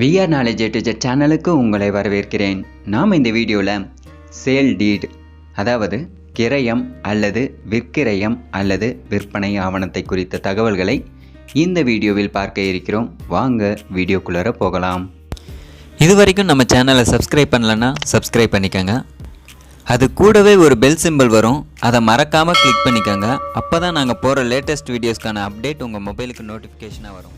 VR knowledge teacher சேனலுக்கு உங்களை வரவேற்கிறேன். நாம் இந்த வீடியோவில் சேல் டீட் அதாவது கிரயம் அல்லது விற்கிரயம் அல்லது விற்பனை ஆவணத்தை குறித்த தகவல்களை இந்த வீடியோவில் பார்க்க இருக்கிறோம். வாங்க வீடியோக்குள்ளார போகலாம். இது வரைக்கும் நம்ம சேனலை சப்ஸ்கிரைப் பண்ணலன்னா சப்ஸ்கிரைப் பண்ணிக்கோங்க. அது கூடவே ஒரு பெல் சிம்பிள் வரும். அதை மறக்காமல் கிளிக் பண்ணிக்கோங்க. அப்போ தான் நாங்கள் போகிற லேட்டஸ்ட் வீடியோஸ்க்கான அப்டேட் உங்கள் மொபைலுக்கு நோட்டிஃபிகேஷனாக வரும்.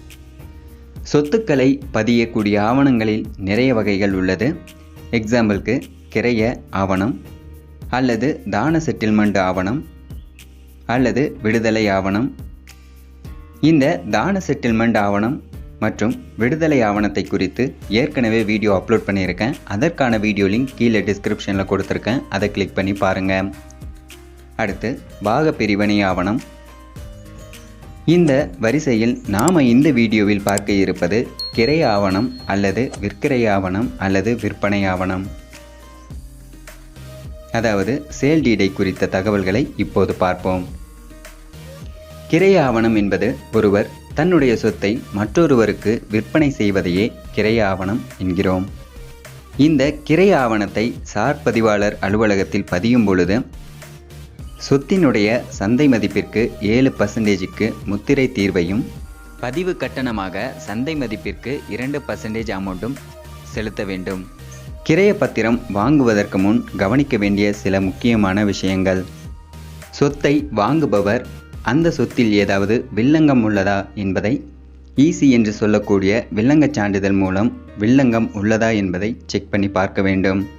சொத்துக்களை பதியக்கூடிய ஆவணங்களில் நிறைய வகைகள் உள்ளது. எக்ஸாம்பிளுக்கு கிரைய ஆவணம் அல்லது தான செட்டில்மெண்ட் ஆவணம் அல்லது விடுதலை ஆவணம். இந்த தான செட்டில்மெண்ட் ஆவணம் மற்றும் விடுதலை ஆவணத்தை குறித்து ஏற்கனவே வீடியோ அப்லோட் பண்ணியிருக்கேன். அதற்கான வீடியோ லிங்க் கீழே டிஸ்கிரிப்ஷனில் கொடுத்துருக்கேன். அதை கிளிக் பண்ணி பாருங்கள் அடுத்து பாக பிரிவினை ஆவணம். இந்த வரிசையில் நாம் இந்த வீடியோவில் பார்க்க இருப்பது கிரை ஆவணம் அல்லது விற்கிரை ஆவணம் அல்லது விற்பனை ஆவணம். அதாவது சேல் டீடை குறித்த தகவல்களை இப்போது பார்ப்போம். கிரை ஆவணம் என்பது ஒருவர் தன்னுடைய சொத்தை மற்றொருவருக்கு விற்பனை செய்வதையே கிரை ஆவணம் என்கிறோம். இந்த கிரை ஆவணத்தை சார் பதிவாளர் அலுவலகத்தில் பதியும் பொழுது சொத்தினுடைய சந்தை மதிப்பிற்கு ஏழு பர்சன்டேஜுக்கு முத்திரை தீர்வையும் பதிவு கட்டணமாக சந்தை மதிப்பிற்கு இரண்டு பர்சன்டேஜ் அமௌண்ட்டும் செலுத்த வேண்டும். கிரைய பத்திரம் வாங்குவதற்கு முன் கவனிக்க வேண்டிய சில முக்கியமான விஷயங்கள். சொத்தை வாங்குபவர் அந்த சொத்தில் ஏதாவது வில்லங்கம் உள்ளதா என்பதை ஈசி என்று சொல்லக்கூடிய வில்லங்கச் சான்றிதழ் மூலம் வில்லங்கம் உள்ளதா என்பதை செக் பண்ணி பார்க்க வேண்டும்.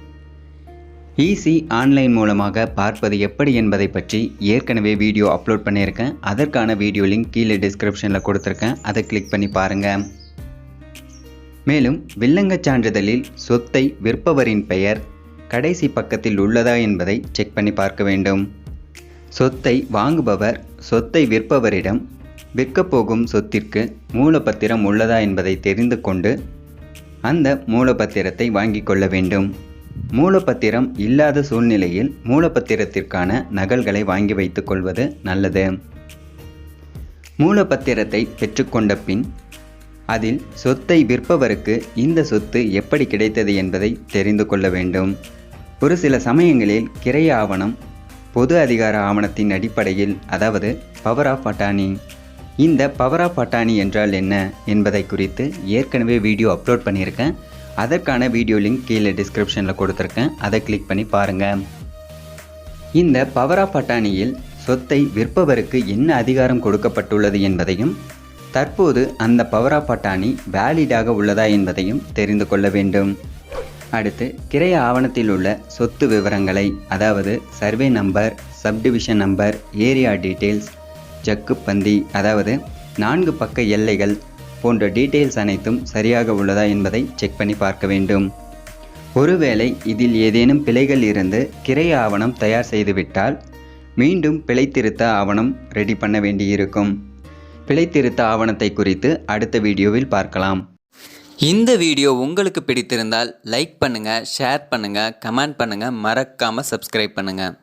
ஈஸி ஆன்லைன் மூலமாக பார்ப்பது எப்படி என்பதை பற்றி ஏற்கனவே வீடியோ அப்லோட் பண்ணியிருக்கேன். அதற்கான வீடியோ லிங்க் கீழே டிஸ்கிரிப்ஷனில் கொடுத்துருக்கேன். அதை கிளிக் பண்ணி பாருங்கள் மேலும் வில்லங்கச் சான்றிதழில் சொத்தை விற்பவரின் பெயர் கடைசி பக்கத்தில் உள்ளதா என்பதை செக் பண்ணி பார்க்க வேண்டும். சொத்தை வாங்குபவர் சொத்தை விற்பவரிடம் விற்கப் போகும் சொத்திற்கு மூலப்பத்திரம் உள்ளதா என்பதை தெரிந்து கொண்டு அந்த மூலப்பத்திரத்தை வாங்கிக் கொள்ள வேண்டும். மூலப்பத்திரம் இல்லாத சூழ்நிலையில் மூலப்பத்திரத்திற்கான நகல்களை வாங்கி வைத்துக் கொள்வது நல்லது. மூலப்பத்திரத்தை பெற்றுக்கொண்ட பின் அதில் சொத்தை விற்பவருக்கு இந்த சொத்து எப்படி கிடைத்தது என்பதை தெரிந்து கொள்ள வேண்டும். ஒரு சில சமயங்களில் கிரை ஆவணம் பொது அதிகார ஆவணத்தின் அடிப்படையில் அதாவது பவர் ஆஃப் அட்டானி இந்த பவர் ஆஃப் அட்டானி என்றால் என்ன என்பதை குறித்து ஏற்கனவே வீடியோ அப்லோட் பண்ணியிருக்கேன். அதற்கான வீடியோ லிங்க் கீழே டிஸ்கிரிப்ஷனில் கொடுத்துருக்கேன். அதை கிளிக் பண்ணி பாருங்கள் இந்த பவரா பட்டாணியில் சொத்தை விற்பவருக்கு என்ன அதிகாரம் கொடுக்கப்பட்டுள்ளது என்பதையும் தற்போது அந்த பவரா பட்டாணி வேலிடாக உள்ளதா என்பதையும் தெரிந்து கொள்ள வேண்டும். அடுத்து கிரைய ஆவணத்தில் உள்ள சொத்து விவரங்களை அதாவது survey number subdivision number area details ஜக்குப்பந்தி அதாவது நான்கு பக்க எல்லைகள் போன்ற டீட்டெயில்ஸ் அனைத்தும் சரியாக உள்ளதா என்பதை செக் பண்ணி பார்க்க வேண்டும். ஒருவேளை இதில் ஏதேனும் பிழைகள் இருந்து கிரைய ஆவணம் தயார் செய்துவிட்டால் மீண்டும் பிழை திருத்த ஆவணம் ரெடி பண்ண வேண்டியிருக்கும். பிழைத்திருத்த ஆவணத்தை குறித்து அடுத்த வீடியோவில் பார்க்கலாம். இந்த வீடியோ உங்களுக்கு பிடித்திருந்தால் லைக் பண்ணுங்கள் ஷேர் பண்ணுங்கள் கமெண்ட் பண்ணுங்கள் மறக்காமல் சப்ஸ்கிரைப் பண்ணுங்கள்